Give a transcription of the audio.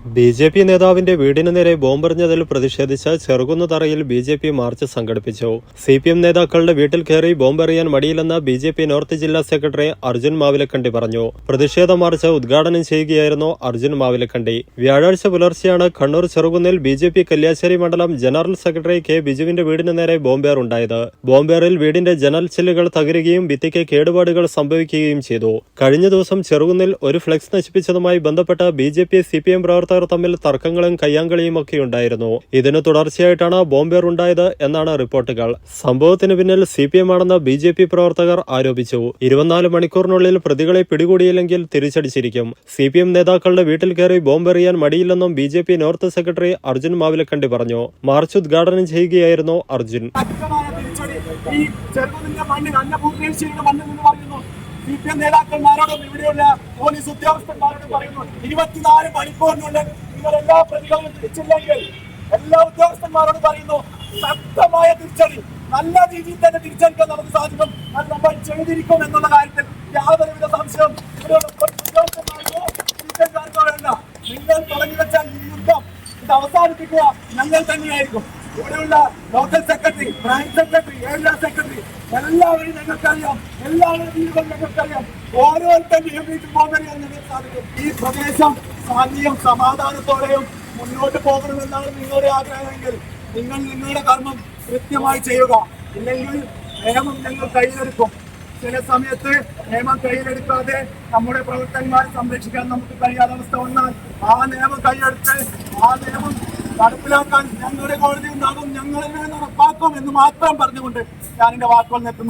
B J P നേതാവിന്റെ വീടിനു നേരെ ബോംബെറിഞ്ഞതിൽ പ്രതിഷേധിച്ച് ചെറുകുന്നതറയിൽ ബി ജെ പി മാർച്ച് സംഘടിപ്പിച്ചു. സി പി എം നേതാക്കളുടെ വീട്ടിൽ കയറി ബോംബെറിയാൻ മടിയില്ലെന്ന് ബി ജെ പി നോർത്ത് ജില്ലാ സെക്രട്ടറി അർജുൻ മാവിലക്കണ്ടി പറഞ്ഞു. പ്രതിഷേധ മാർച്ച് ഉദ്ഘാടനം ചെയ്യുകയായിരുന്നു അർജുൻ മാവിലക്കണ്ടി. വ്യാഴാഴ്ച പുലർച്ചെയാണ് കണ്ണൂർ ചെറുകുന്നിൽ ബി ജെ പി കല്യാശ്ശേരി മണ്ഡലം ജനറൽ സെക്രട്ടറി കെ ബിജുവിന്റെ വീടിനു നേരെ ബോംബേർ ഉണ്ടായത് ബോംബേറിൽ വീടിന്റെ ജനൽ ചില്ലുകൾ തകരുകയും ഭിത്തിക്ക് കേടുപാടുകൾ സംഭവിക്കുകയും ചെയ്തു. കഴിഞ്ഞ ദിവസം ചെറുകുന്നിൽ ഒരു ഫ്ലെക്സ് നശിപ്പിച്ചതുമായി ബന്ധപ്പെട്ട് B J P C P M പ്രവർത്തകർ തമ്മിൽ തർക്കങ്ങളും കയ്യാങ്കളിയും ഒക്കെ ഉണ്ടായിരുന്നു. ഇതിന് തുടർച്ചയായിട്ടാണ് ബോംബേർ ഉണ്ടായത് എന്നാണ് റിപ്പോർട്ടുകൾ. സംഭവത്തിന് പിന്നിൽ സി പി എം ആണെന്ന് ബി ജെ പി പ്രവർത്തകർ ആരോപിച്ചു. ഇരുപത്തിനാല് മണിക്കൂറിനുള്ളിൽ പ്രതികളെ പിടികൂടിയില്ലെങ്കിൽ തിരിച്ചടിച്ചിരിക്കും. സി പി എം നേതാക്കളുടെ വീട്ടിൽ കയറി ബോംബെറിയാൻ മടിയില്ലെന്നും B J P north secretary Arjun Mavilakandi പറഞ്ഞു. മാർച്ച് ഉദ്ഘാടനം ചെയ്യുകയായിരുന്നു അർജുൻ. ഈ പറയുന്നു. സി പി എം നേതാക്കന്മാരോടും ഇവിടെയുള്ള പോലീസ് ഉദ്യോഗസ്ഥന്മാരോടും പറയുന്നു. ഇരുപത്തിനാല് മണിക്കൂറിനുള്ളിൽ നിങ്ങൾ എല്ലാ പ്രതികളും തിരിച്ചില്ലെങ്കിൽ എല്ലാ ഉദ്യോഗസ്ഥന്മാരോടും പറയുന്നു ശക്തമായ തിരിച്ചടി നല്ല രീതിയിൽ തന്നെ തിരിച്ചടിക്കാൻ നമുക്ക് സാധിക്കും. അത് നമ്മൾ ചെയ്തിരിക്കും എന്നുള്ള കാര്യത്തിൽ യാതൊരുവിധ സംശയം നിങ്ങൾ തുടങ്ങി വെച്ചാൽ ഈ യുദ്ധം ഇത് അവസാനിപ്പിക്കുക ഞങ്ങൾ തന്നെയായിരിക്കും. ഇവിടെയുള്ള local secretary branch secretary area secretary എല്ലാവരും ഞങ്ങൾക്കറിയാം. എല്ലാവരും വീടുകൾ ഞങ്ങൾക്കറിയാം. ഓരോരുത്തരുടെയും വീട്ടിൽ പോകാൻ ഞങ്ങൾക്ക് സാധിക്കും. ഈ പ്രദേശം ശാന്തിയും സമാധാനത്തോടെയും മുന്നോട്ട് പോകണമെന്നാണ് നിങ്ങളുടെ ആഗ്രഹമെങ്കിൽ നിങ്ങൾ നിങ്ങളുടെ കർമ്മം കൃത്യമായി ചെയ്യുക. ഇല്ലെങ്കിൽ നിയമം ഞങ്ങൾ കയ്യിലെടുക്കും. ചില സമയത്ത് നിയമം കയ്യിലെടുക്കാതെ നമ്മുടെ പ്രവർത്തകന്മാരെ സംരക്ഷിക്കാൻ നമുക്ക് കഴിയാത്ത അവസ്ഥ വന്നാൽ ആ നിയമം കൈയെടുത്ത് ആ നിയമം നടപ്പിലാക്കാൻ ഞങ്ങളുടെ കോടതി ഉണ്ടാകും ഞങ്ങൾ ഉറപ്പാക്കും എന്ന് മാത്രം പറഞ്ഞുകൊണ്ട് ഞാൻ എന്റെ വാക്കുകൾ നിർത്തുന്നു